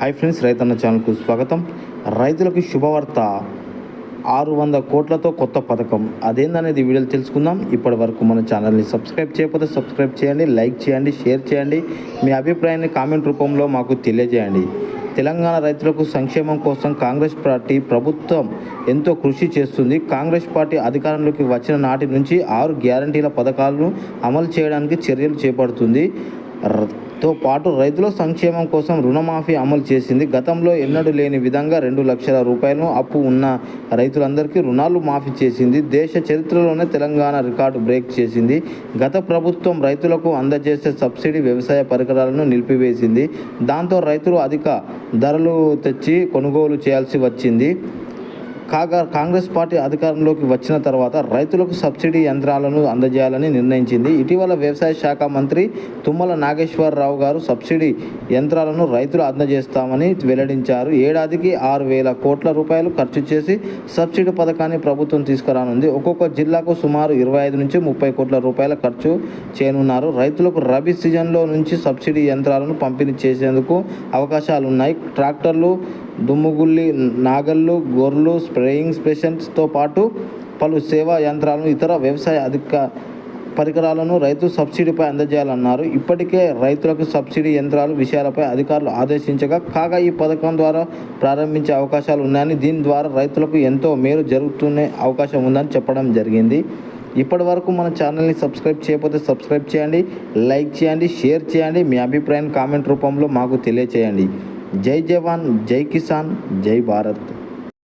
Hi friends రైతన్న ఛానల్కు స్వాగతం. రైతులకు శుభవార్త. ఆరు వంద కోట్లతో కొత్త పథకం. అదేందనేది వీడియోలు తెలుసుకుందాం. ఇప్పటి వరకు మన ఛానల్ని సబ్స్క్రైబ్ చేయకపోతే సబ్స్క్రైబ్ చేయండి లైక్ చేయండి షేర్ చేయండి. మీ అభిప్రాయాన్ని కామెంట్ రూపంలో మాకు తెలియజేయండి. తెలంగాణ రైతులకు సంక్షేమం కోసం కాంగ్రెస్ పార్టీ ప్రభుత్వం ఎంతో కృషి చేస్తుంది. కాంగ్రెస్ పార్టీ అధికారంలోకి వచ్చిన నాటి నుంచి ఆరు గ్యారంటీల పథకాలను అమలు చేయడానికి చర్యలు చేపడుతుంది. ర- తో పాటు రైతుల సంక్షేమం కోసం రుణమాఫీ అమలు చేసింది. గతంలో ఎన్నడూ లేని విధంగా రెండు లక్షల రూపాయలను అప్పు ఉన్న రైతులందరికీ రుణాలు మాఫీ చేసింది. దేశ చరిత్రలోనే తెలంగాణ రికార్డు బ్రేక్ చేసింది. గత ప్రభుత్వం రైతులకు అందజేసే సబ్సిడీ వ్యవసాయ పరికరాలను నిలిపివేసింది. దాంతో రైతులు అధిక ధరలు తెచ్చి కొనుగోలు చేయాల్సి వచ్చింది. కాగా కాంగ్రెస్ పార్టీ అధికారంలోకి వచ్చిన తర్వాత రైతులకు సబ్సిడీ యంత్రాలను అందజేయాలని నిర్ణయించింది. ఇటీవల వ్యవసాయ శాఖ మంత్రి తుమ్మల నాగేశ్వరరావు గారు సబ్సిడీ యంత్రాలను రైతులు అందజేస్తామని వెల్లడించారు. ఏడాదికి ఆరు వేల కోట్ల రూపాయలు ఖర్చు చేసి సబ్సిడీ పథకాన్ని ప్రభుత్వం తీసుకురానుంది. ఒక్కొక్క జిల్లాకు సుమారు ఇరవై ఐదు నుంచి ముప్పై కోట్ల రూపాయల ఖర్చు చేయనున్నారు. రైతులకు రబీ సీజన్లో నుంచి సబ్సిడీ యంత్రాలను పంపిణీ చేసేందుకు అవకాశాలు ఉన్నాయి ట్రాక్టర్లు దుమ్ముగుల్లి నాగళ్ళు గొర్రెలు రేయింగ్ స్టేషన్స్తో పాటు పలు సేవా యంత్రాలను ఇతర వ్యవసాయ అధిక పరికరాలను రైతు సబ్సిడీపై అందజేయాలన్నారు. ఇప్పటికే రైతులకు సబ్సిడీ యంత్రాలు విషయాలపై అధికారులు ఆదేశించగా కాగా ఈ పథకం ద్వారా ప్రారంభించే అవకాశాలు ఉన్నాయని దీని ద్వారా రైతులకు ఎంతో మేలు జరుగుతునే అవకాశం ఉందని చెప్పడం జరిగింది. ఇప్పటి వరకు మన ఛానల్ని సబ్స్క్రైబ్ చేయకపోతే సబ్స్క్రైబ్ చేయండి లైక్ చేయండి షేర్ చేయండి మీ అభిప్రాయం కామెంట్ రూపంలో మాకు తెలియచేయండి. జై జవాన్ జై కిసాన్ జై భారత్.